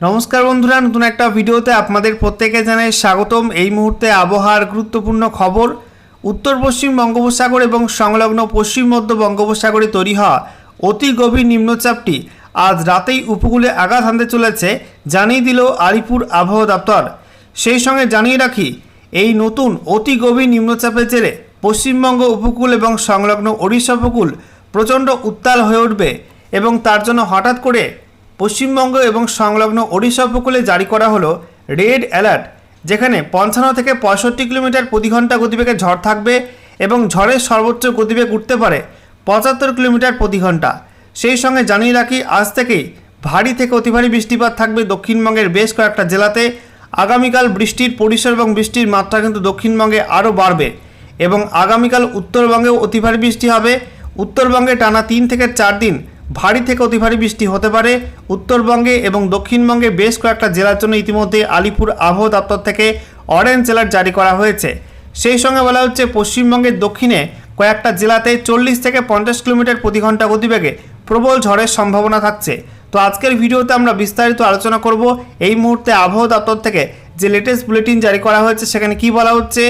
নমস্কার বন্ধুরা, নতুন একটা ভিডিওতে আপনাদের প্রত্যেকে জানাই স্বাগতম। এই মুহূর্তে আবহাওয়ার গুরুত্বপূর্ণ খবর, উত্তর, পশ্চিম বঙ্গোপসাগর এবং সংলগ্ন পশ্চিম, মধ্য বঙ্গোপসাগরে তৈরি হওয়া অতি গভীর নিম্নচাপটি আজ রাতেই উপকূলে আঘাত হানতে চলেছে জানিয়ে দিল আলিপুর আবহাওয়া দপ্তর। সেই সঙ্গে জানিয়ে রাখি, এই নতুন অতি গভীর নিম্নচাপের জেরে পশ্চিমবঙ্গ উপকূল এবং সংলগ্ন ওড়িশা উপকূল প্রচণ্ড উত্তাল হয়ে উঠবে এবং তার জন্য হঠাৎ করে পশ্চিমবঙ্গ এবং সংলগ্ন ওড়িশা উপকূলে জারি করা হলো রেড অ্যালার্ট, যেখানে পঞ্চান্ন থেকে পঁয়ষট্টি কিলোমিটার প্রতি ঘণ্টা গতিবেগে ঝড় থাকবে এবং ঝড়ের সর্বোচ্চ গতিবেগ উঠতে পারে পঁচাত্তর কিলোমিটার প্রতি ঘণ্টা সেই সঙ্গে জানিয়ে রাখি, আজ থেকেই ভারী থেকে অতি ভারী বৃষ্টিপাত থাকবে দক্ষিণবঙ্গের বেশ কয়েকটা জেলাতে। আগামীকাল বৃষ্টির পরিসর এবং বৃষ্টির মাত্রা কিন্তু দক্ষিণবঙ্গে আরও বাড়বে এবং আগামীকাল উত্তরবঙ্গেও অতি ভারী বৃষ্টি হবে। উত্তরবঙ্গে টানা তিন থেকে চার দিন ভারী থেকে অতি ভারী বৃষ্টি হতে পারে। উত্তরবঙ্গে এবং দক্ষিণবঙ্গে বেশ কয়েকটা জেলার জন্য ইতিমধ্যে আলিপুর আবহাওয়া দপ্তর থেকে অরেঞ্জ অ্যালার্ট জারি করা হয়েছে। সেই সঙ্গে বলা হচ্ছে, পশ্চিমবঙ্গের দক্ষিণে কয়েকটা জেলাতে চল্লিশ থেকে পঞ্চাশ কিলোমিটার প্রতি ঘণ্টা গতিবেগে প্রবল ঝড়ের সম্ভাবনা থাকছে। তো আজকের ভিডিওতে আমরা বিস্তারিত আলোচনা করব এই মুহূর্তে আবহাওয়া দপ্তর থেকে যে লেটেস্ট বুলেটিন জারি করা হয়েছে, সেখানে কি বলা হচ্ছে,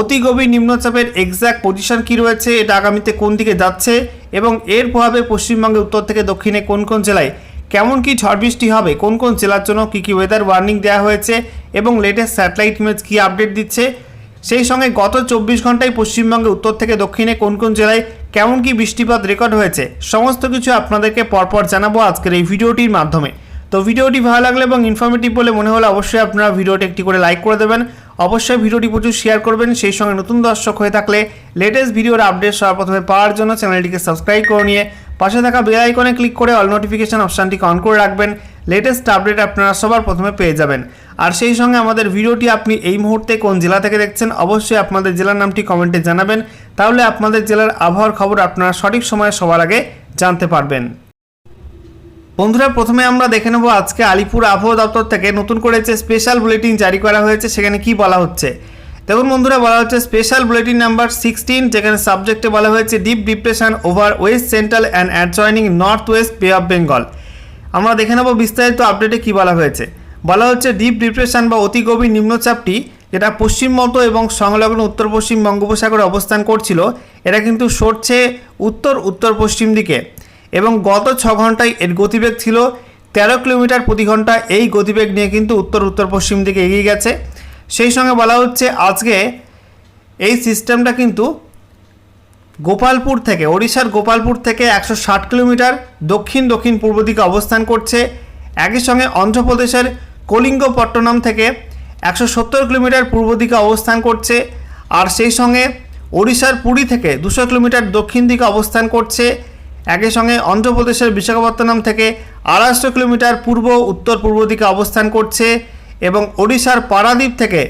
অতি গভীর নিম্নচাপের এক্স্যাক্ট পজিশন কি রয়েছে, এটা আগামীতে কোন দিকে যাচ্ছে এবং এর প্রভাবে পশ্চিমবঙ্গের উত্তর থেকে দক্ষিণে কোন কোন জেলায় কেমন কি ঝড় বৃষ্টি হবে, কোন কোন জেলার জন্য কী কী ওয়েদার ওয়ার্নিং দেওয়া হয়েছে এবং লেটেস্ট স্যাটেলাইট ইমেজ কী আপডেট দিচ্ছে, সেই সঙ্গে গত চব্বিশ ঘন্টায় পশ্চিমবঙ্গে উত্তর থেকে দক্ষিণে কোন কোন জেলায় কেমন কি বৃষ্টিপাত রেকর্ড হয়েছে, সমস্ত কিছু আপনাদেরকে পরপর জানাব আজকের এই ভিডিওটির মাধ্যমে। তো ভিডিওটি ভালো লাগলে এবং ইনফরমেটিভ বলে মনে হলে অবশ্যই আপনারা ভিডিওটি একটি করে লাইক করে দেবেন অবশ্যই ভিডিওটি প্রচুর শেয়ার করবেন। সেই সঙ্গে নতুন দর্শক হয়ে থাকলে লেটেস্ট ভিডিওর আপডেট সবার প্রথমে পাওয়ার জন্য চ্যানেলটিকে সাবস্ক্রাইব করে নিয়ে পাশে থাকা বেল আইকনে ক্লিক করে অল নোটিফিকেশন অপশানটিকে অন করে রাখবেন। লেটেস্ট আপডেট আপনারা সবার প্রথমে পেয়ে যাবেন। আর সেই সঙ্গে আমাদের ভিডিওটি আপনি এই মুহূর্তে কোন জেলা থেকে দেখছেন অবশ্যই আপনাদের জেলার নামটি কমেন্টে জানাবেন। তাহলে আপনাদের জেলার আবহাওয়ার খবর আপনারা সঠিক সময়ে সবার আগে জানতে পারবেন। বন্ধুরা, প্রথমে আমরা দেখে নেব আজকে আলিপুর আবহাওয়া দপ্তর থেকে নতুন করে যে স্পেশাল বুলেটিন জারি করা হয়েছে, সেখানে কি বলা হচ্ছে? দেখুন বন্ধুরা, বলা হচ্ছে স্পেশাল বুলেটিন নাম্বার সিক্সটিন যেখানে সাবজেক্টে বলা হয়েছে deep depression over west central and adjoining north west bay of Bengal আমরা দেখে নেব বিস্তারিত আপডেটে কি বলা হয়েছে। বলা হচ্ছে ডিপ ডিপ্রেশন বা অতি গভীর নিম্নচাপটি যেটা পশ্চিমবঙ্গ এবং সংলগ্ন উত্তর পশ্চিম বঙ্গোপসাগরে অবস্থান করছিল, এটা কিন্তু সরছে উত্তর উত্তর পশ্চিম দিকে। এবং গত ছ ঘন্টায় এর গতিবেগ ছিল তেরো কিলোমিটার প্রতি ঘণ্টা। এই গতিবেগ নিয়ে কিন্তু উত্তর উত্তর, পশ্চিম দিকে এগিয়ে গেছে। সেই সঙ্গে বলা হচ্ছে আজকে এই সিস্টেমটা কিন্তু গোপালপুর থেকে, ওড়িশার গোপালপুর থেকে একশো ষাট কিলোমিটার দক্ষিণ দক্ষিণ, পূর্ব দিকে অবস্থান করছে। একই সঙ্গে অন্ধ্রপ্রদেশের কলিঙ্গপট্টনম থেকে একশো সত্তর কিলোমিটার পূর্ব দিকে অবস্থান করছে। আর সেই সঙ্গে ওড়িশার পুরী থেকে দুশো কিলোমিটার দক্ষিণ দিকে অবস্থান করছে। একই সঙ্গে অন্ধ্রপ্রদেশের বিশাখাপত্তনম থেকে আড়াইশো কিলোমিটার পূর্ব, উত্তর পূর্ব দিকে অবস্থান করছে এবং ওড়িশার পারাদ্বীপ থেকে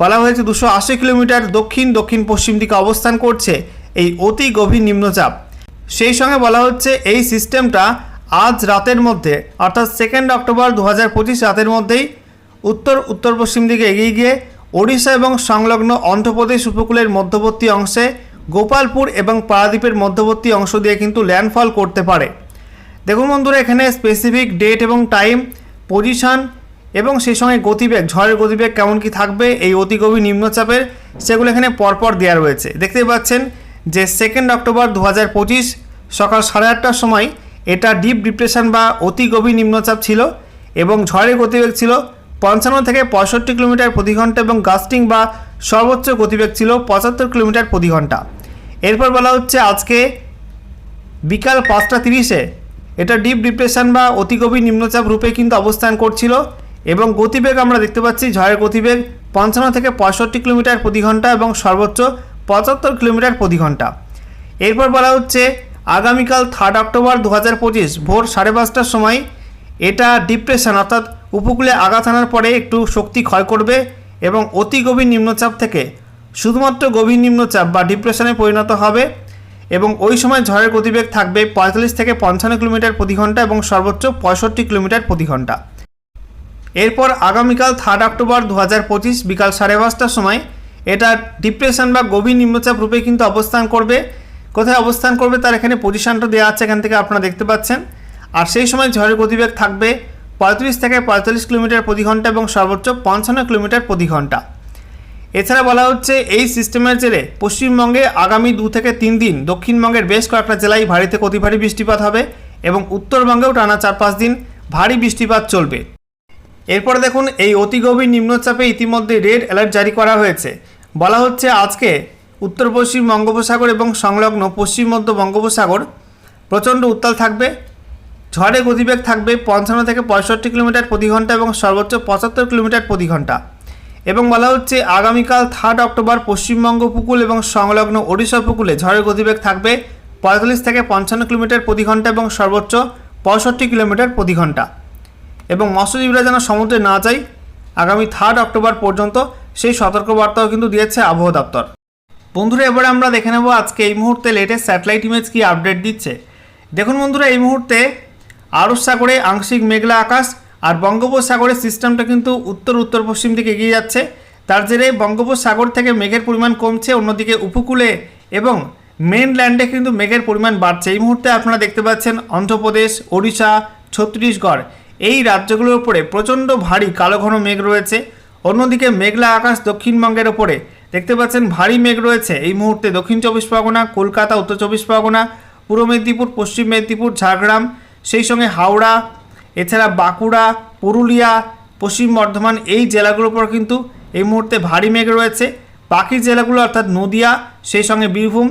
বলা হয়েছে দুশো আশি কিলোমিটার দক্ষিণ দক্ষিণ পশ্চিম দিকে অবস্থান করছে এই অতি গভীর নিম্নচাপ। সেই সঙ্গে বলা হচ্ছে এই সিস্টেমটা আজ রাতের মধ্যে, অর্থাৎ সেকেন্ড অক্টোবর দু হাজার পঁচিশ রাতের মধ্যেই উত্তর উত্তর পশ্চিম দিকে এগিয়ে গিয়ে ওড়িশা এবং সংলগ্ন অন্ধ্রপ্রদেশ উপকূলের মধ্যবর্তী অংশে গোপালপুর এবং পারাদ্বীপের মধ্যবর্তী অংশ দিয়ে কিন্তু ল্যান্ডফল করতে পারে। দেখুন বন্ধুরা, এখানে স্পেসিফিক ডেট এবং টাইম পজিশন এবং সেই সঙ্গে গতিবেগ, ঝড়ের গতিবেগ কেমন কি থাকবে, এই অতি গভীর নিম্নচাপের সেগুলো এখানে পরপর দেওয়া রয়েছে। দেখতেই পাচ্ছেন যে সেকেন্ড অক্টোবর দু হাজার পঁচিশ সকাল সাড়ে আটটার সময় এটা ডিপ ডিপ্রেশন বা অতি গভীর নিম্নচাপ ছিল এবং ঝড়ের গতিবেগ ছিল পঞ্চান্ন থেকে পঁয়ষট্টি কিলোমিটার প্রতি ঘণ্টা এবং গাস্টিং বা সর্বোচ্চ গতিবেগ ছিল পঁচাত্তর কিলোমিটার প্রতি ঘণ্টা। এরপর বলা হচ্ছে আজকে বিকাল পাঁচটা তিরিশে এটা ডিপ ডিপ্রেশন বা অতি গভীর নিম্নচাপ রূপে কিন্তু অবস্থান করছিল এবং গতিবেগ আমরা দেখতে পাচ্ছি, ঝড়ের গতিবেগ পঞ্চান্ন থেকে পঁয়ষট্টি কিলোমিটার প্রতি ঘণ্টা এবং সর্বোচ্চ পঁচাত্তর কিলোমিটার প্রতি ঘণ্টা। এরপর বলা হচ্ছে আগামীকাল থার্ড অক্টোবর দু হাজার পঁচিশ ভোর সাড়ে পাঁচটার সময় এটা ডিপ্রেশন অর্থাৎ উপকূলে আঘাত আনার পরে একটু শক্তি ক্ষয় করবে এবং অতি গভীর নিম্নচাপ থেকে শুধুমাত্র গভীর নিম্নচাপ বা ডিপ্রেশনে পরিণত হবে এবং ওই সময় ঝড়ের গতিবেগ থাকবে পঁয়তাল্লিশ থেকে পঞ্চান্ন কিলোমিটার প্রতি ঘণ্টা এবং সর্বোচ্চ পঁয়ষট্টি কিলোমিটার প্রতি ঘণ্টা। এরপর আগামীকাল থার্ড অক্টোবর দু হাজার পঁচিশ বিকাল সাড়ে পাঁচটার সময় এটা ডিপ্রেশন বা গভীর নিম্নচাপ রূপে কিন্তু অবস্থান করবে। কোথায় অবস্থান করবে তার এখানে পজিশানটা দেওয়া আছে এখান থেকে আপনারা দেখতে পাচ্ছেন। আর সেই সময় ঝড়ের গতিবেগ থাকবে পঁয়ত্রিশ থেকে পঁয়তাল্লিশ কিলোমিটার প্রতি ঘণ্টা এবং সর্বোচ্চ পঞ্চান্ন কিলোমিটার প্রতি ঘণ্টা। এছাড়া বলা হচ্ছে, এই সিস্টেমের জেরে পশ্চিমবঙ্গে আগামী দু থেকে তিন দিন দক্ষিণবঙ্গের বেশ কয়েকটা জেলায় ভারী থেকে অতি ভারী বৃষ্টিপাত হবে এবং উত্তরবঙ্গেও টানা চার পাঁচ দিন ভারী বৃষ্টিপাত চলবে। এরপর দেখুন, এই অতি গভীর নিম্নচাপে ইতিমধ্যে রেড অ্যালার্ট জারি করা হয়েছে। বলা হচ্ছে, আজকে উত্তর পশ্চিম বঙ্গোপসাগর এবং সংলগ্ন পশ্চিম মধ্য বঙ্গোপসাগর প্রচণ্ড উত্তাল থাকবে, ঝড়ে গতিবেগ থাকবে পঞ্চান্ন থেকে পঁয়ষট্টি কিলোমিটার প্রতি ঘণ্টা এবং সর্বোচ্চ পঁচাত্তর কিলোমিটার প্রতি ঘণ্টা এবং বলা হচ্ছে, আগামীকাল থার্ড অক্টোবর পশ্চিমবঙ্গ উপকূল এবং সংলগ্ন ওড়িশা উপকূলে ঝড়ের গতিবেগ থাকবে পঁয়তাল্লিশ থেকে পঞ্চান্ন কিলোমিটার প্রতি ঘণ্টা এবং সর্বোচ্চ পঁয়ষট্টি কিলোমিটার প্রতি ঘণ্টা এবং মৎস্যজীবীরা যেন সমুদ্রে না যায়, আগামী থার্ড অক্টোবর পর্যন্ত সেই সতর্কবার্তাও কিন্তু দিয়েছে আবহাওয়া দপ্তর। বন্ধুরা, এবারে আমরা দেখে নেব আজকে এই মুহূর্তে লেটেস্ট স্যাটেলাইট ইমেজ কি আপডেট দিচ্ছে। দেখুন বন্ধুরা, এই মুহূর্তে আরব সাগরে আংশিক মেঘলা আকাশ আর বঙ্গোপসাগরের সিস্টেমটা কিন্তু উত্তর উত্তর, পশ্চিম দিকে এগিয়ে যাচ্ছে। তার জেরে বঙ্গোপসাগর থেকে মেঘের পরিমাণ কমছে অন্যদিকে উপকূলে এবং মেনল্যান্ডে কিন্তু মেঘের পরিমাণ বাড়ছে। এই মুহূর্তে আপনারা দেখতে পাচ্ছেন অন্ধ্রপ্রদেশ, ওড়িশা, ছত্তিশগড় এই রাজ্যগুলোর উপরে প্রচণ্ড ভারী কালো ঘন মেঘ রয়েছে। অন্যদিকে মেঘলা আকাশ দক্ষিণবঙ্গের ওপরে দেখতে পাচ্ছেন ভারী মেঘ রয়েছে। এই মুহূর্তে দক্ষিণ চব্বিশ পরগনা, কলকাতা, উত্তর চব্বিশ পরগনা, পূর্ব মেদিনীপুর, পশ্চিম মেদিনীপুর, ঝাড়গ্রাম, সেই সঙ্গে হাওড়া এছাড়া বাঁকুড়া, পুরুলিয়া, পশ্চিম বর্ধমান এই জেলাগুলোর উপর কিন্তু এই মুহূর্তে ভারী মেঘ রয়েছে। বাকি জেলাগুলো অর্থাৎ নদিয়া, সেই সঙ্গে বীরভূম,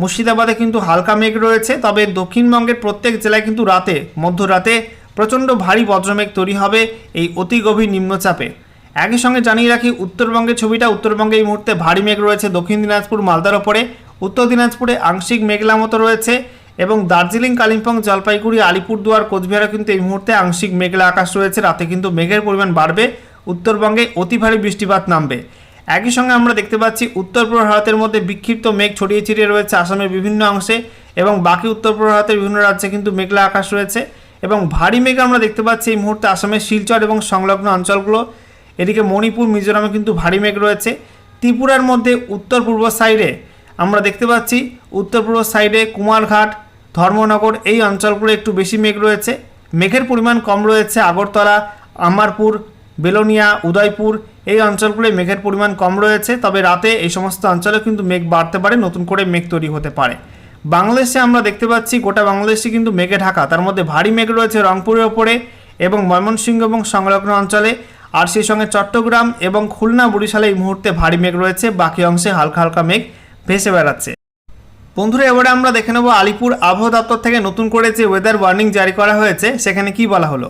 মুর্শিদাবাদে কিন্তু হালকা মেঘ রয়েছে। তবে দক্ষিণবঙ্গের প্রত্যেক জেলায় কিন্তু রাতে, মধ্যরাতে প্রচণ্ড ভারী বজ্রমেঘ তৈরি হবে এই অতি গভীর নিম্নচাপে। একই সঙ্গে জানিয়ে রাখি, উত্তরবঙ্গের ছবিটা, উত্তরবঙ্গে এই মুহূর্তে ভারী মেঘ রয়েছে। দক্ষিণ দিনাজপুর, মালদার ওপরে। উত্তর দিনাজপুরে আংশিক মেঘলা মতো রয়েছে। এবং দার্জিলিং, কালিম্পং, জলপাইগুড়ি, আলিপুরদুয়ার, কোচবিহারে কিন্তু এই মুহূর্তে আংশিক মেঘলা আকাশ রয়েছে। রাতে কিন্তু মেঘের পরিমাণ বাড়বে। উত্তরবঙ্গে অতি ভারী বৃষ্টিপাত নামবে। একই সঙ্গে আমরা দেখতে পাচ্ছি, উত্তর পূর্ব ভারতের মধ্যে বিক্ষিপ্ত মেঘ ছড়িয়ে ছিটিয়ে রয়েছে আসামের বিভিন্ন অংশে এবং বাকি উত্তর পূর্ব ভারতের বিভিন্ন রাজ্যে কিন্তু মেঘলা আকাশ রয়েছে এবং ভারী মেঘ আমরা দেখতে পাচ্ছি এই মুহূর্তে আসামের শিলচর এবং সংলগ্ন অঞ্চলগুলো। এদিকে মণিপুর, মিজোরামে কিন্তু ভারী মেঘ রয়েছে। ত্রিপুরার মধ্যে উত্তর পূর্ব সাইডে আমরা দেখতে পাচ্ছি উত্তর পূর্ব সাইডে কুমারঘাট, ধর্মনগর, এই অঞ্চলগুলো একটু বেশি মেঘ রয়েছে। মেঘের পরিমাণ কম রয়েছে আগরতলা আমারপুর বেলোনিয়া, উদয়পুর, এই অঞ্চলগুলোয় মেঘের পরিমাণ কম রয়েছে, তবে রাতে এই সমস্ত অঞ্চলে কিন্তু মেঘ বাড়তে পারে, নতুন করে মেঘ তৈরি হতে পারে। বাংলাদেশে আমরা দেখতে পাচ্ছি গোটা বাংলাদেশে কিন্তু মেঘে ঢাকা, তার মধ্যে ভারী মেঘ রয়েছে রংপুরের ওপরে এবং ময়মনসিংহ এবং সংলগ্ন অঞ্চলে, আর সেই সঙ্গে চট্টগ্রাম এবং খুলনা বরিশালে এই মুহূর্তে ভারী মেঘ রয়েছে, বাকি অংশে হালকা হালকা মেঘ। ভেসে বেড়াচ্ছে। বন্ধুরা, এবারে আমরা দেখে নেব আলিপুর আবহাওয়া দপ্তর থেকে নতুন করে যে ওয়েদার ওয়ার্নিং জারি করা হয়েছে, সেখানে কি বলা হলো?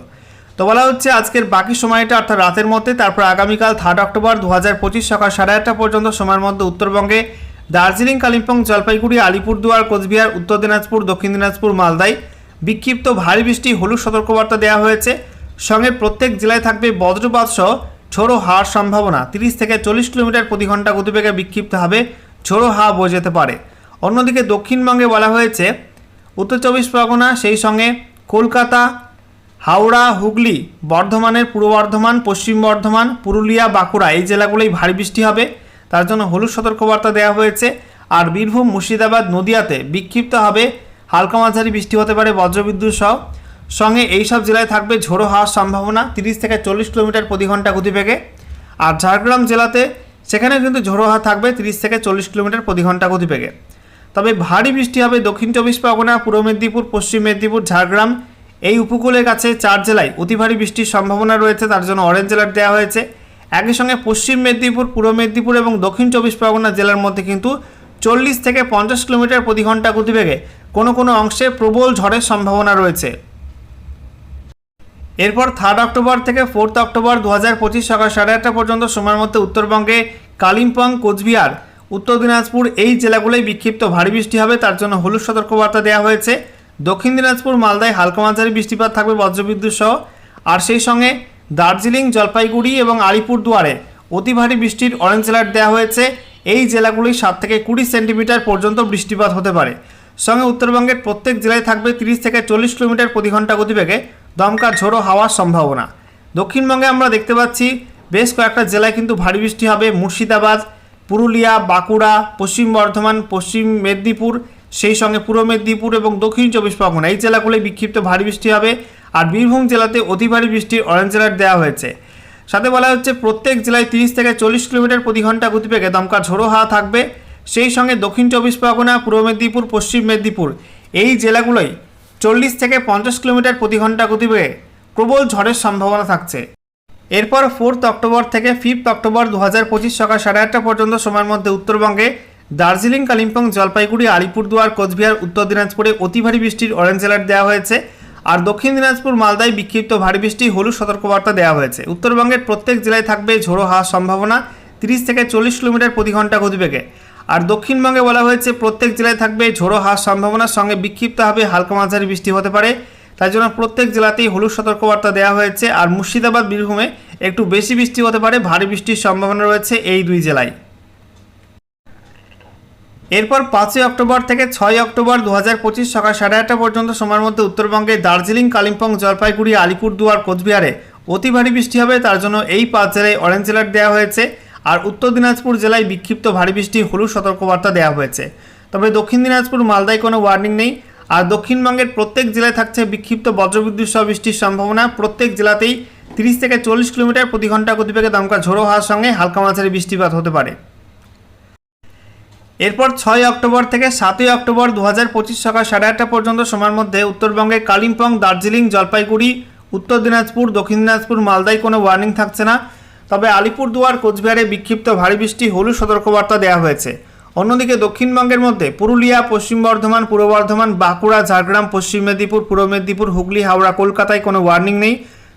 তো বলা হচ্ছে, আজকের বাকি সময়টা অর্থাৎ রাতের মধ্যে, তারপর আগামীকাল থার্ড অক্টোবর দু হাজার পঁচিশ সকাল সাড়ে আটটা পর্যন্ত সময়ের মধ্যে উত্তরবঙ্গে দার্জিলিং, কালিম্পং, জলপাইগুড়ি, আলিপুরদুয়ার, কোচবিহার, উত্তর দিনাজপুর, দক্ষিণ দিনাজপুর, মালদায় বিক্ষিপ্ত ভারী বৃষ্টি, হলুদ সতর্কবার্তা দেওয়া হয়েছে। সঙ্গে প্রত্যেক জেলায় থাকবে বজ্রপাত সহ ঝোড়ো হাওয়ার সম্ভাবনা। তিরিশ থেকে চল্লিশ কিলোমিটার প্রতি ঘণ্টা গতিবেগে বিক্ষিপ্ত হবে ঝোড়ো হাওয়া বয়ে যেতে পারে। অন্যদিকে দক্ষিণবঙ্গে বলা হয়েছে, উত্তর চব্বিশ পরগনা সেই সঙ্গে কলকাতা, হাওড়া, হুগলি, বর্ধমানের পূর্ব বর্ধমান, পশ্চিম বর্ধমান, পুরুলিয়া, বাঁকুড়া এই জেলাগুলোই ভারী বৃষ্টি হবে। তার জন্য হলুদ সতর্কবার্তা দেওয়া হয়েছে। আর বীরভূম, মুর্শিদাবাদ নদিয়াতে বিক্ষিপ্ত হবে হালকা মাঝারি বৃষ্টি হতে পারে বজ্রবিদ্যুৎ সহ। সঙ্গে এই সব জেলায় থাকবে ঝোড়ো হাওয়ার সম্ভাবনা তিরিশ থেকে চল্লিশ কিলোমিটার প্রতি ঘণ্টা গতিবেগে। আর ঝাড়গ্রাম জেলাতে সেখানে কিন্তু ঝোড়ো হাওয়া থাকবে তিরিশ থেকে চল্লিশ কিলোমিটার প্রতি ঘণ্টা গতিবেগে। তবে ভারী বৃষ্টি হবে দক্ষিণ চব্বিশ পরগনা, পূর্ব মেদিনীপুর, পশ্চিম মেদিনীপুর, ঝাড়গ্রাম। এই উপকূলের কাছে চার জেলায় অতি ভারী বৃষ্টির সম্ভাবনা রয়েছে, তার জন্য অরেঞ্জ অ্যালার্ট দেওয়া হয়েছে। একই সঙ্গে পশ্চিম মেদিনীপুর, পূর্ব মেদিনীপুর এবং দক্ষিণ চব্বিশ পরগনা জেলার মধ্যে কিন্তু চল্লিশ থেকে পঞ্চাশ কিলোমিটার প্রতি ঘণ্টা গতিবেগে কোনো কোনো অংশে প্রবল ঝড়ের সম্ভাবনা রয়েছে। এরপর থার্ড অক্টোবর থেকে ফোর্থ অক্টোবর দু হাজার পঁচিশ সকাল সাড়ে আটটা পর্যন্ত, সময়ের মধ্যে উত্তরবঙ্গে কালিম্পং, কোচবিহার, উত্তর দিনাজপুর এই জেলাগুলোয় বিক্ষিপ্ত ভারী বৃষ্টি হবে। তার জন্য হলুদ সতর্কবার্তা দেওয়া হয়েছে। দক্ষিণ দিনাজপুর, মালদায় হালকা মাঝারি বৃষ্টিপাত থাকবে বজ্রবিদ্যুৎ সহ। আর সেই সঙ্গে দার্জিলিং, জলপাইগুড়ি এবং আলিপুরদুয়ারে অতি ভারী বৃষ্টির অরেঞ্জ অ্যালার্ট দেওয়া হয়েছে। এই জেলাগুলি সাত থেকে কুড়ি সেন্টিমিটার পর্যন্ত বৃষ্টিপাত হতে পারে। সঙ্গে উত্তরবঙ্গের প্রত্যেক জেলায় থাকবে তিরিশ থেকে চল্লিশ কিলোমিটার প্রতি ঘণ্টা গতিবেগে দমকা ঝোড়ো হাওয়ার সম্ভাবনা। দক্ষিণবঙ্গে আমরা দেখতে পাচ্ছি বেশ কয়েকটা জেলায় কিন্তু ভারী বৃষ্টি হবে। মুর্শিদাবাদ, পুরুলিয়া, বাঁকুড়া, পশ্চিম বর্ধমান, পশ্চিম মেদিনীপুর, সেই সঙ্গে পূর্ব মেদিনীপুর এবং দক্ষিণ চব্বিশ পরগনা। এই জেলাগুলোয় বিক্ষিপ্ত ভারী বৃষ্টি হবে আর বীরভূম জেলাতে অতি ভারী বৃষ্টির অরেঞ্জ অ্যালার্ট দেওয়া হয়েছে। সাথে বলা হচ্ছে, প্রত্যেক জেলায় তিরিশ থেকে চল্লিশ কিলোমিটার প্রতি ঘণ্টা গতিবেগে দমকা ঝোড়ো হাওয়া থাকবে। সেই সঙ্গে দক্ষিণ চব্বিশ পরগনা, পূর্ব মেদিনীপুর, পশ্চিম মেদিনীপুর এই জেলাগুলোই চল্লিশ থেকে পঞ্চাশ কিলোমিটার প্রতি ঘণ্টা গতিবেগে প্রবল ঝড়ের সম্ভাবনা থাকছে। এরপর ফোর্থ অক্টোবর থেকে ফিফথ অক্টোবর দু হাজার পঁচিশ সকাল সাড়ে আটটা পর্যন্ত সময়ের মধ্যে উত্তরবঙ্গে দার্জিলিং, কালিম্পং, জলপাইগুড়ি, আলিপুরদুয়ার, কোচবিহার, উত্তর দিনাজপুরে অতি ভারী বৃষ্টির অরেঞ্জ অ্যালার্ট দেওয়া হয়েছে। আর দক্ষিণ দিনাজপুর, মালদায় বিক্ষিপ্ত ভারী বৃষ্টি, হলুদ সতর্কবার্তা দেওয়া হয়েছে। উত্তরবঙ্গের প্রত্যেক জেলায় থাকবে ঝোড়ো হাওয়ার সম্ভাবনা, তিরিশ থেকে চল্লিশ কিলোমিটার প্রতি ঘণ্টা গতিবেগে। আর দক্ষিণবঙ্গে বলা হয়েছে, প্রত্যেক জেলায় থাকবে ঝোড়ো হাওয়ার সম্ভাবনার সঙ্গে বিক্ষিপ্তভাবে হালকা মাঝারি বৃষ্টি হতে পারে। তাই জন্য প্রত্যেক জেলাতেই হলুদ সতর্কবার্তা দেওয়া হয়েছে আর মুর্শিদাবাদ, বীরভূমে একটু বেশি বৃষ্টি হতে পারে, ভারী বৃষ্টির সম্ভাবনা রয়েছে এই দুই জেলায়। এরপর পাঁচই অক্টোবর থেকে ছয় অক্টোবর দু হাজার পঁচিশ সকাল সাড়ে আটটা পর্যন্ত সময়ের মধ্যে উত্তরবঙ্গে দার্জিলিং, কালিম্পং, জলপাইগুড়ি, আলিপুরদুয়ার, কোচবিহারে অতি ভারী বৃষ্টি হবে। তার জন্য এই পাঁচ জেলায় অরেঞ্জ অ্যালার্ট দেওয়া হয়েছে আর উত্তর দিনাজপুর জেলায় বিক্ষিপ্ত ভারী বৃষ্টি, হলুদ সতর্কবার্তা দেওয়া হয়েছে। তবে দক্ষিণ দিনাজপুর, মালদায় কোনো ওয়ার্নিং নেই। আর দক্ষিণবঙ্গের প্রত্যেক জেলায় থাকছে বিক্ষিপ্ত বজ্রবিদ্যুৎ সহ বৃষ্টির সম্ভাবনা। প্রত্যেক জেলাতেই তিরিশ থেকে চল্লিশ কিলোমিটার প্রতি ঘণ্টা গতিবেগে দমকা ঝোড়ো হওয়ার সঙ্গে হালকা মাঝারি বৃষ্টিপাত হতে পারে। এরপর ছয় অক্টোবর থেকে সাতই অক্টোবর দু হাজার পঁচিশ সকাল সাড়ে আটটা পর্যন্ত সময়ের মধ্যে উত্তরবঙ্গে কালিম্পং, দার্জিলিং, জলপাইগুড়ি, উত্তর দিনাজপুর, দক্ষিণ দিনাজপুর, মালদায় কোনো ওয়ার্নিং থাকছে না। তবে আলিপুরদুয়ার, কোচবিহারে বিক্ষিপ্ত ভারী বৃষ্টি হলুদ সতর্কবার্তা দেওয়া হয়েছে। অন্যদিকে দক্ষিণবঙ্গের মধ্যে পুরুলিয়া, পশ্চিম বর্ধমান, পূর্ব বর্ধমান, বাঁকুড়া, ঝাড়গ্রাম, পশ্চিম মেদিনীপুর, পূর্ব মেদিনীপুর, হুগলি, হাওড়া, কলকাতায় কোনো ওয়ার্নিং নেই।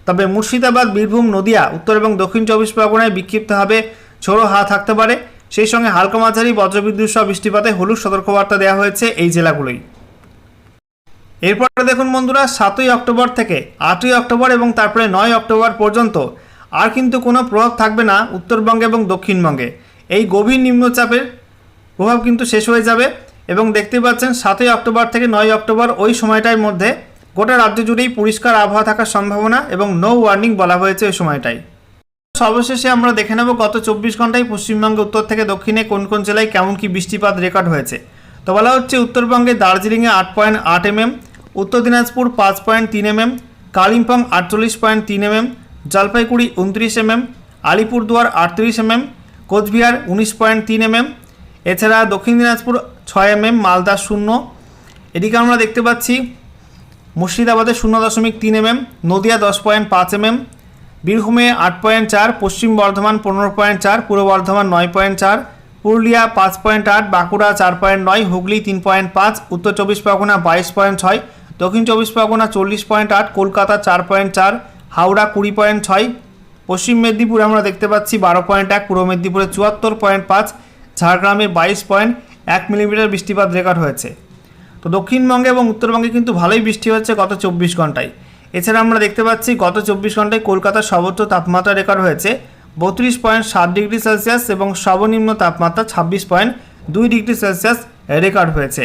তবে মুর্শিদাবাদ, বীরভূম, নদিয়া, উত্তর এবং দক্ষিণ চব্বিশ পরগনায় বিক্ষিপ্তভাবে ঝোড়ো হাওয়া থাকতে পারে। সেই সঙ্গে হালকা মাঝারি বজ্রবিদ্যুৎ সহ বৃষ্টিপাতে হলুদ সতর্কবার্তা দেওয়া হয়েছে এই জেলাগুলোই এরপরে দেখুন বন্ধুরা, সাতই অক্টোবর থেকে আটই অক্টোবর এবং তারপরে নয় অক্টোবর পর্যন্ত আর কিন্তু কোনো প্রভাব থাকবে না উত্তরবঙ্গে এবং দক্ষিণবঙ্গে। এই গভীর নিম্নচাপের প্রভাব কিন্তু শেষ হয়ে যাবে এবং দেখতে পাচ্ছেন সাতই অক্টোবর থেকে নয় অক্টোবর ওই সময়টার মধ্যে গোটা রাজ্য জুড়েই পরিষ্কার আবহাওয়া থাকার সম্ভাবনা এবং নো ওয়ার্নিং বলা হয়েছে ওই সময়টাই সর্বশেষে আমরা দেখে নেব গত চব্বিশ ঘন্টায় পশ্চিমবঙ্গে উত্তর থেকে দক্ষিণে কোন কোন জেলায় কেমন কি বৃষ্টিপাত রেকর্ড হয়েছে। তো বলা হচ্ছে উত্তরবঙ্গে দার্জিলিংয়ে আট পয়েন্ট আট এমএম উত্তর দিনাজপুর পাঁচ পয়েন্ট তিন এমএম কালিম্পং আটচল্লিশ পয়েন্ট তিন এমএম জলপাইগুড়ি উনত্রিশ এমএম আলিপুরদুয়ার আটত্রিশ এমএম কোচবিহার উনিশ পয়েন্ট তিন এমএম এছাড়া দক্ষিণ দিনাজপুর ছয় এমএম মালদা শূন্য। এদিকে আমরা দেখতে পাচ্ছি মুর্শিদাবাদে শূন্য দশমিক তিন এমএম নদিয়া দশ পয়েন্ট পাঁচ এমএম বীরভূমে আট পয়েন্ট চার, পশ্চিম বর্ধমান পনেরো পয়েন্ট চার, পূর্ব বর্ধমান নয় পয়েন্ট চার, পুরুলিয়া পাঁচ পয়েন্ট আট, বাঁকুড়া চার পয়েন্ট নয়, হুগলি তিন পয়েন্ট পাঁচ, উত্তর চব্বিশ পরগনা বাইশ পয়েন্ট ছয়, দক্ষিণ চব্বিশ পরগনা চল্লিশ পয়েন্ট আট, কলকাতা চার পয়েন্ট চার, হাওড়া কুড়ি পয়েন্ট ছয়, পশ্চিম মেদিনীপুরে আমরা দেখতে পাচ্ছি বারো পয়েন্ট এক, পূর্ব মেদিনীপুরে চুয়াত্তর পয়েন্ট পাঁচ ঝাড়গ্রামে বাইশ পয়েন্ট এক মিলিমিটার বৃষ্টিপাত রেকর্ড হয়েছে। তো দক্ষিণবঙ্গে এবং উত্তরবঙ্গে কিন্তু ভালোই বৃষ্টি হচ্ছে গত চব্বিশ ঘন্টায় এছাড়া আমরা দেখতে পাচ্ছি গত চব্বিশ ঘন্টায় কলকাতার সর্বোচ্চ তাপমাত্রা রেকর্ড হয়েছে বত্রিশ পয়েন্ট সাত ডিগ্রি সেলসিয়াস এবং সর্বনিম্ন তাপমাত্রা ছাব্বিশ পয়েন্ট দুই ডিগ্রি সেলসিয়াস রেকর্ড হয়েছে।